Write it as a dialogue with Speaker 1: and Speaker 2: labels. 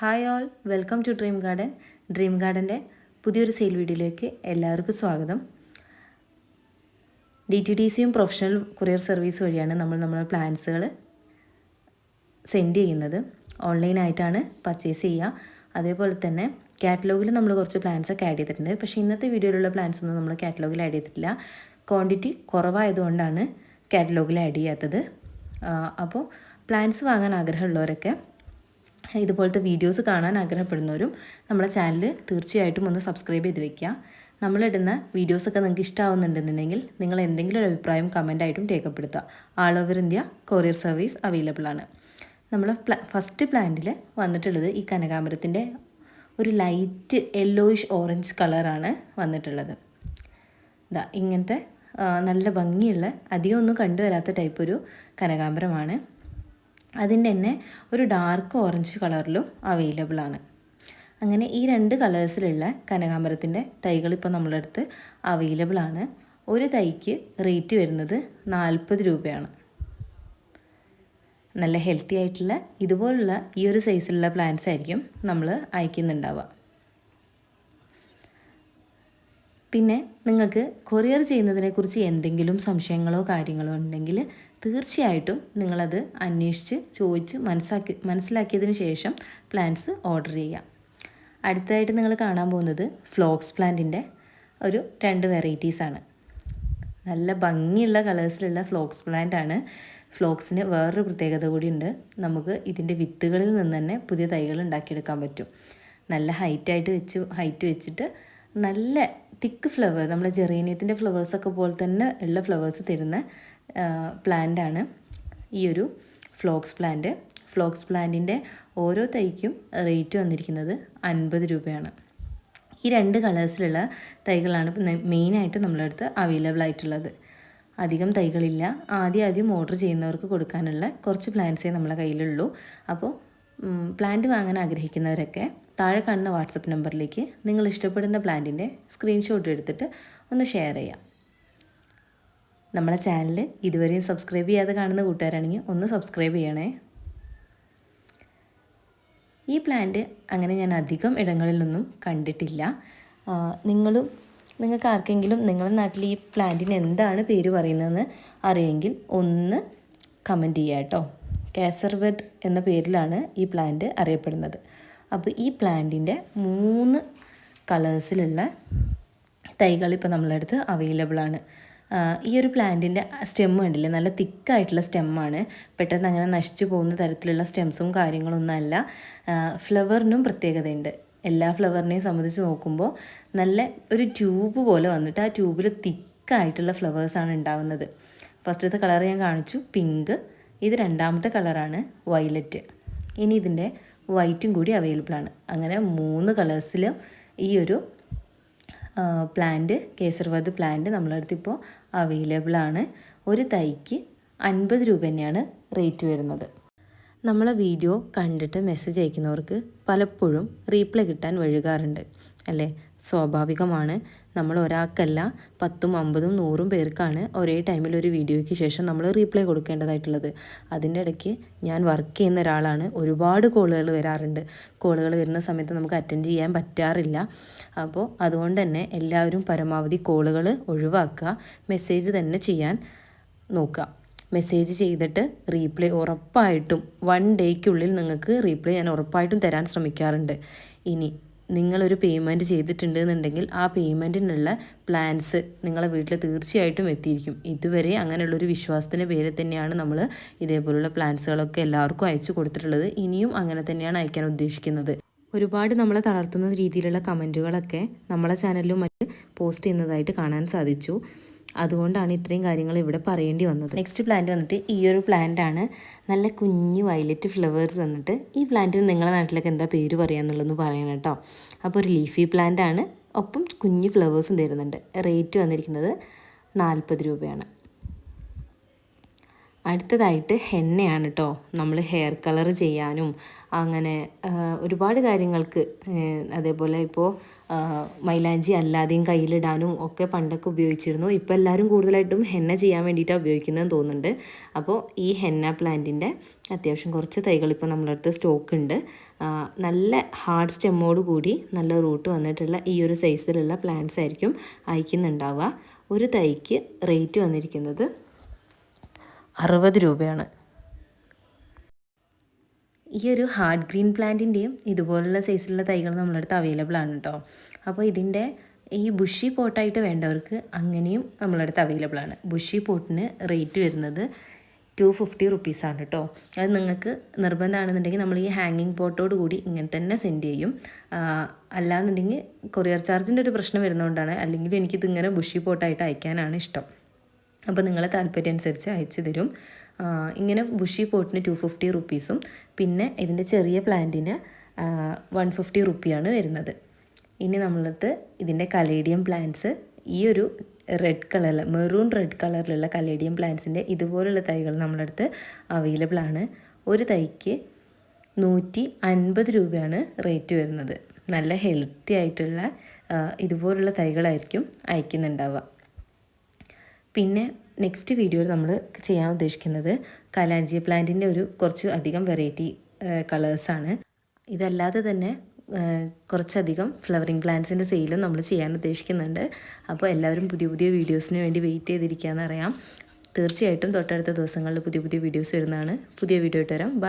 Speaker 1: Hi all welcome to dream garden. Dream ഗാർഡന്റെ പുതിയൊരു sale വീഡിയോയിലേക്ക് എല്ലാവർക്കും സ്വാഗതം. ഡി ടി ഡി സിയും പ്രൊഫഷണൽ കൊറിയർ സർവീസ് വഴിയാണ് നമ്മൾ നമ്മുടെ പ്ലാൻസുകൾ സെൻഡ് ചെയ്യുന്നത്. ഓൺലൈനായിട്ടാണ് പർച്ചേസ് ചെയ്യുക. അതേപോലെ തന്നെ കാറ്റലോഗിൽ നമ്മൾ കുറച്ച് പ്ലാൻസ് ഒക്കെ ആഡ് ചെയ്തിട്ടുണ്ട്. പക്ഷേ ഇന്നത്തെ വീഡിയോയിലുള്ള പ്ലാൻസ് ഒന്നും നമ്മൾ കാറ്റലോഗിൽ ആഡ് ചെയ്തിട്ടില്ല. ക്വാണ്ടിറ്റി കുറവായതുകൊണ്ടാണ് കാറ്റലോഗിൽ ആഡ് ചെയ്യാത്തത്. അപ്പോൾ പ്ലാൻസ് വാങ്ങാൻ ആഗ്രഹമുള്ളവരൊക്കെ ഇതുപോലത്തെ വീഡിയോസ് കാണാൻ ആഗ്രഹപ്പെടുന്നവരും നമ്മുടെ ചാനൽ തീർച്ചയായിട്ടും ഒന്ന് സബ്സ്ക്രൈബ് ചെയ്ത് വെക്കുക. നമ്മളിടുന്ന വീഡിയോസൊക്കെ നിങ്ങൾക്ക് ഇഷ്ടമാവുന്നുണ്ടെന്നുണ്ടെങ്കിൽ നിങ്ങൾ എന്തെങ്കിലും ഒരു അഭിപ്രായം കമന്റായിട്ടും രേഖപ്പെടുത്തുക. All over India courier service available ആണ്. നമ്മൾ ഫസ്റ്റ് പ്ലാന്റിൽ വന്നിട്ടുള്ളത് ഈ കനകാമരത്തിന്റെ ഒരു ലൈറ്റ് യെല്ലോയിഷ് ഓറഞ്ച് കളറാണ് വന്നിട്ടുള്ളത്. ഇതാ ഇങ്ങനത്തെ നല്ല ഭംഗിയുള്ള അധികം ഒന്നും കണ്ടുവരാത്ത ടൈപ്പ് ഒരു കനകാമ്പരമാണ്. അതിന്റെ തന്നെ ഒരു ഡാർക്ക് ഓറഞ്ച് കളറിലും അവൈലബിൾ ആണ്. അങ്ങനെ ഈ രണ്ട് കളേഴ്സിലുള്ള കനകാമ്പരത്തിന്റെ തൈകൾ ഇപ്പോൾ നമ്മളുടെ അടുത്ത് അവൈലബിൾ ആണ്. ഒരു തൈക്ക് റേറ്റ് വരുന്നത് നാൽപ്പത് രൂപയാണ്. നല്ല ഹെൽത്തി ആയിട്ടുള്ള ഇതുപോലുള്ള ഈ ഒരു സൈസിലുള്ള പ്ലാന്റ്സ് ആയിരിക്കും നമ്മൾ അയക്കുന്നുണ്ടാവുക. പിന്നെ നിങ്ങൾക്ക് കൊറിയർ ചെയ്യുന്നതിനെക്കുറിച്ച് എന്തെങ്കിലും സംശയങ്ങളോ കാര്യങ്ങളോ ഉണ്ടെങ്കിൽ തീർച്ചയായിട്ടും നിങ്ങളത് അന്വേഷിച്ച് ചോദിച്ച് മനസ്സാക്കി മനസ്സിലാക്കിയതിന് ശേഷം പ്ലാന്റ്സ് ഓർഡർ ചെയ്യുക. അടുത്തതായിട്ട് നിങ്ങൾ കാണാൻ പോകുന്നത് ഫ്ലോക്സ് പ്ലാന്റിന്റെ ഒരു രണ്ട് വെറൈറ്റീസാണ് നല്ല ഭംഗിയുള്ള കളേഴ്സിലുള്ള ഫ്ലോക്സ് പ്ലാന്റ് ആണ് ഫ്ലോക്സിന് വേറൊരു പ്രത്യേകത കൂടിയുണ്ട്. നമുക്ക് ഇതിന്റെ വിത്തുകളിൽ നിന്ന് തന്നെ പുതിയ തൈകൾ ഉണ്ടാക്കിയെടുക്കാൻ പറ്റും. നല്ല ഹൈറ്റായിട്ട് വെച്ച് ഹൈറ്റ് വെച്ചിട്ട് നല്ല തിക്ക് ഫ്ലവർ നമ്മുടെ ജെറേനിയത്തിന്റെ ഫ്ലവേഴ്സൊക്കെ പോലെ തന്നെ ഉള്ള ഫ്ലവേഴ്സ് തരുന്ന പ്ലാന്റ് ആണ് ഈ ഒരു ഫ്ലോക്സ് പ്ലാന്റ് ഫ്ലോക്സ് പ്ലാന്റിന്റെ ഓരോ തൈക്കും റേറ്റ് വന്നിരിക്കുന്നത് അൻപത് രൂപയാണ്. ഈ രണ്ട് കളേഴ്സിലുള്ള തൈകളാണ് മെയിനായിട്ട് നമ്മളെ അടുത്ത് അവൈലബിൾ ആയിട്ടുള്ളത്. അധികം തൈകളില്ല. ആദ്യം ആദ്യം ഓർഡർ ചെയ്യുന്നവർക്ക് കൊടുക്കാനുള്ള കുറച്ച് പ്ലാന്റ്സേ നമ്മളെ കയ്യിലുള്ളൂ. അപ്പോൾ പ്ലാന്റ് വാങ്ങാൻ ആഗ്രഹിക്കുന്നവരൊക്കെ താഴെ കാണുന്ന വാട്സപ്പ് നമ്പറിലേക്ക് നിങ്ങൾ ഇഷ്ടപ്പെടുന്ന പ്ലാന്റിന്റെ സ്ക്രീൻഷോട്ട് എടുത്തിട്ട് ഒന്ന് ഷെയർ ചെയ്യാം. നമ്മളെ ചാനൽ ഇതുവരെയും സബ്സ്ക്രൈബ് ചെയ്യാതെ കാണുന്ന കൂട്ടുകാരാണെങ്കിൽ ഒന്ന് സബ്സ്ക്രൈബ് ചെയ്യണേ. ഈ പ്ലാന്റ് അങ്ങനെ ഞാൻ അധികം ഇടങ്ങളിലൊന്നും കണ്ടിട്ടില്ല. നിങ്ങളും നിങ്ങൾക്ക് ആർക്കെങ്കിലും നിങ്ങളുടെ നാട്ടിൽ ഈ പ്ലാന്റിന് എന്താണ് പേര് പറയുന്നതെന്ന് അറിയെങ്കിൽ ഒന്ന് കമന്റ് ചെയ്യാം കേട്ടോ കാസർബഡ് എന്ന പേരിലാണ് ഈ പ്ലാന്റ് അറിയപ്പെടുന്നത്. അപ്പോൾ ഈ പ്ലാന്റിന്റെ മൂന്ന് കളേഴ്സിലുള്ള തൈകൾ ഇപ്പോൾ നമ്മളടുത്ത് അവൈലബിൾ ആണ്. ഈ ഒരു പ്ലാന്റിന്റെ സ്റ്റെം ഉണ്ടല്ലേ നല്ല തിക്കായിട്ടുള്ള സ്റ്റെമ്മാണ് പെട്ടെന്ന് അങ്ങനെ നശിച്ചു പോകുന്ന തരത്തിലുള്ള സ്റ്റെംസും കാര്യങ്ങളൊന്നുമല്ല ഫ്ലവറിനും പ്രത്യേകതയുണ്ട്. എല്ലാ ഫ്ലവറിനെയും സംബന്ധിച്ച് നോക്കുമ്പോൾ നല്ല ഒരു ട്യൂബ് പോലെ വന്നിട്ട് ആ ട്യൂബിൽ തിക്കായിട്ടുള്ള ഫ്ലവേഴ്സാണ് ഉണ്ടാവുന്നത്. ഫസ്റ്റത്തെ കളർ ഞാൻ കാണിച്ചു. പിങ്ക് ഇത് രണ്ടാമത്തെ കളറാണ് വയലറ്റ്. ഇനി ഇതിന്റെ വൈറ്റും കൂടി അവൈലബിൾ ആണ്. അങ്ങനെ മൂന്ന് കളേഴ്സിലും ഈ ഒരു പ്ലാന്റ് കേസർവാദ് പ്ലാന്റ് നമ്മളടുത്ത് ഇപ്പോൾ അവൈലബിൾ ആണ്. ഒരു തൈക്ക് അൻപത് രൂപ തന്നെയാണ് റേറ്റ് വരുന്നത്. നമ്മളെ വീഡിയോ കണ്ടിട്ട് മെസ്സേജ് അയക്കുന്നവർക്ക് പലപ്പോഴും റീപ്ലൈ കിട്ടാൻ വഴുകാറുണ്ട്. അല്ലേ? സ്വാഭാവികമാണ്. നമ്മൾ ഒരാൾക്കല്ല പത്തും അമ്പതും നൂറും പേർക്കാണ് ഒരേ ടൈമിൽ ഒരു വീഡിയോയ്ക്ക് ശേഷം നമ്മൾ റീപ്ലൈ കൊടുക്കേണ്ടതായിട്ടുള്ളത്. അതിന്റെ ഇടയ്ക്ക് ഞാൻ വർക്ക് ചെയ്യുന്ന ഒരാളാണ്. ഒരുപാട് കോളുകൾ വരാറുണ്ട്. കോളുകൾ വരുന്ന സമയത്ത് നമുക്ക് അറ്റൻഡ് ചെയ്യാൻ പറ്റാറില്ല. അപ്പോൾ അതുകൊണ്ട് തന്നെ എല്ലാവരും പരമാവധി കോളുകൾ ഒഴിവാക്കുക മെസ്സേജ് തന്നെ ചെയ്യാൻ നോക്കുക. മെസ്സേജ് ചെയ്തിട്ട് റീപ്ലൈ ഉറപ്പായിട്ടും വൺ ഡേയ്ക്കുള്ളിൽ നിങ്ങൾക്ക് റീപ്ലൈ ഞാൻ ഉറപ്പായിട്ടും തരാൻ ശ്രമിക്കാറുണ്ട്. ഇനി നിങ്ങളൊരു പേയ്മെന്റ് ചെയ്തിട്ടുണ്ട് എന്നുണ്ടെങ്കിൽ ആ പേയ്മെന്റിനുള്ള പ്ലാൻസ് നിങ്ങളെ വീട്ടിൽ തീർച്ചയായിട്ടും എത്തിയിരിക്കും. ഇതുവരെ അങ്ങനെയുള്ളൊരു വിശ്വാസത്തിന്റെ പേരിൽ തന്നെയാണ് നമ്മൾ ഇതേപോലുള്ള പ്ലാൻസുകളൊക്കെ എല്ലാവർക്കും അയച്ചു കൊടുത്തിട്ടുള്ളത്. ഇനിയും അങ്ങനെ തന്നെയാണ് അയക്കാൻ ഉദ്ദേശിക്കുന്നത്. ഒരുപാട് നമ്മളെ തളർത്തുന്ന രീതിയിലുള്ള കമന്റുകളൊക്കെ നമ്മളെ ചാനലിലും മറ്റ് പോസ്റ്റ് ചെയ്യുന്നതായിട്ട് കാണാൻ സാധിച്ചു. അതുകൊണ്ടാണ് ഇത്രയും കാര്യങ്ങൾ ഇവിടെ പറയേണ്ടി വന്നത്. നെക്സ്റ്റ് പ്ലാന്റ് വന്നിട്ട് ഈ ഒരു പ്ലാന്റ് ആണ്. നല്ല കുഞ്ഞു വയലറ്റ് ഫ്ലവേഴ്സ് വന്നിട്ട് ഈ പ്ലാന്റിന് നിങ്ങളുടെ നാട്ടിലൊക്കെ എന്താ പേര് പറയാന്നുള്ളതെന്ന് പറയണം കേട്ടോ. അപ്പോൾ ഒരു ലീഫി പ്ലാന്റ് ആണ്. ഒപ്പം കുഞ്ഞു ഫ്ലവേഴ്സും തരുന്നുണ്ട്. റേറ്റ് വന്നിരിക്കുന്നത് നാൽപ്പത് രൂപയാണ്. അടുത്തതായിട്ട് ഹെന്നയാണ് കേട്ടോ. നമ്മൾ ഹെയർ കളർ ചെയ്യാനും അങ്ങനെ ഒരുപാട് കാര്യങ്ങൾക്ക് അതേപോലെ ഇപ്പോൾ മൈലാഞ്ചി അല്ലാതെയും കയ്യിലിടാനും ഒക്കെ പണ്ടൊക്കെ ഉപയോഗിച്ചിരുന്നു. ഇപ്പോൾ എല്ലാവരും കൂടുതലായിട്ടും ഹെന്ന ചെയ്യാൻ വേണ്ടിയിട്ടാണ് ഉപയോഗിക്കുന്നതെന്ന് തോന്നുന്നുണ്ട്. അപ്പോൾ ഈ ഹെന്ന പ്ലാന്റിന്റെ അത്യാവശ്യം കുറച്ച് തൈകൾ ഇപ്പോൾ നമ്മുടെ അടുത്ത് സ്റ്റോക്ക് ഉണ്ട് നല്ല ഹാർഡ് സ്റ്റെമ്മോട് കൂടി നല്ല റൂട്ട് വന്നിട്ടുള്ള ഈ ഒരു സൈസിലുള്ള പ്ലാന്റ്സ് ആയിരിക്കും അയക്കുന്നുണ്ടാവുക. ഒരു തൈക്ക് റേറ്റ് വന്നിരിക്കുന്നത് അറുപത് രൂപയാണ്. ഈ ഒരു ഹാർഡ് ഗ്രീൻ പ്ലാന്റിന്റെയും ഇതുപോലുള്ള സൈസിലുള്ള തൈകൾ നമ്മളുടെ അടുത്ത് അവൈലബിൾ ആണ് കേട്ടോ അപ്പോൾ ഇതിന്റെ ഈ ബുഷി പോട്ടായിട്ട് വേണ്ടവർക്ക് അങ്ങനെയും നമ്മളുടെ അടുത്ത് അവൈലബിൾ ആണ് ബുഷി പോട്ടിന് റേറ്റ് വരുന്നത് ടു ഫിഫ്റ്റി റുപ്പീസാണ് കേട്ടോ അത് നിങ്ങൾക്ക് നിർബന്ധമാണെന്നുണ്ടെങ്കിൽ നമ്മൾ ഈ ഹാങ്ങിങ് പോട്ടോട് കൂടി ഇങ്ങനെ തന്നെ സെൻഡ് ചെയ്യും. അല്ലാന്നുണ്ടെങ്കിൽ കൊറിയർ ചാർജിന്റെ ഒരു പ്രശ്നം വരുന്നതുകൊണ്ടാണ് അല്ലെങ്കിൽ എനിക്കിത് ഇങ്ങനെ ബുഷി പോട്ടായിട്ട് അയക്കാനാണ് ഇഷ്ടം. അപ്പോൾ നിങ്ങളെ താല്പര്യം അനുസരിച്ച് അയച്ചു തരും. ഇങ്ങനെ ബുഷി പോട്ടിന് ടു ഫിഫ്റ്റി റുപ്പീസും പിന്നെ ഇതിന്റെ ചെറിയ പ്ലാന്റിന് വൺ ഫിഫ്റ്റി റുപ്പിയാണ് വരുന്നത്. ഇനി നമ്മളടുത്ത് ഇതിന്റെ കലേഡിയം പ്ലാന്റ്സ് ഈ ഒരു റെഡ് കളറിൽ മെറൂൺ റെഡ് കളറിലുള്ള കലേഡിയം പ്ലാന്റ്സിന്റെ ഇതുപോലുള്ള തൈകൾ നമ്മുടെ അടുത്ത് അവൈലബിൾ ആണ്. ഒരു തൈക്ക് നൂറ്റി അൻപത് രൂപയാണ് റേറ്റ് വരുന്നത്. നല്ല ഹെൽത്തി ആയിട്ടുള്ള ഇതുപോലുള്ള തൈകളായിരിക്കും അയക്കുന്നുണ്ടാവുക. പിന്നെ നെക്സ്റ്റ് വീഡിയോയിൽ നമ്മൾ ചെയ്യാൻ ഉദ്ദേശിക്കുന്നത് കലാഞ്ചി പ്ലാന്റിന്റെ ഒരു കുറച്ച് അധികം വെറൈറ്റി കളേഴ്സാണ് ഇതല്ലാതെ തന്നെ കുറച്ചധികം ഫ്ലവറിങ് പ്ലാന്റ്സിന്റെ സെയിലും നമ്മൾ ചെയ്യാൻ ഉദ്ദേശിക്കുന്നുണ്ട്. അപ്പോൾ എല്ലാവരും പുതിയ പുതിയ വീഡിയോസിന് വേണ്ടി വെയിറ്റ് ചെയ്തിരിക്കുക എന്നറിയാം തീർച്ചയായിട്ടും തൊട്ടടുത്ത ദിവസങ്ങളിൽ പുതിയ പുതിയ വീഡിയോസ് വരുന്നതാണ്. പുതിയ വീഡിയോ ഇട്ട് വരാം. ബൈ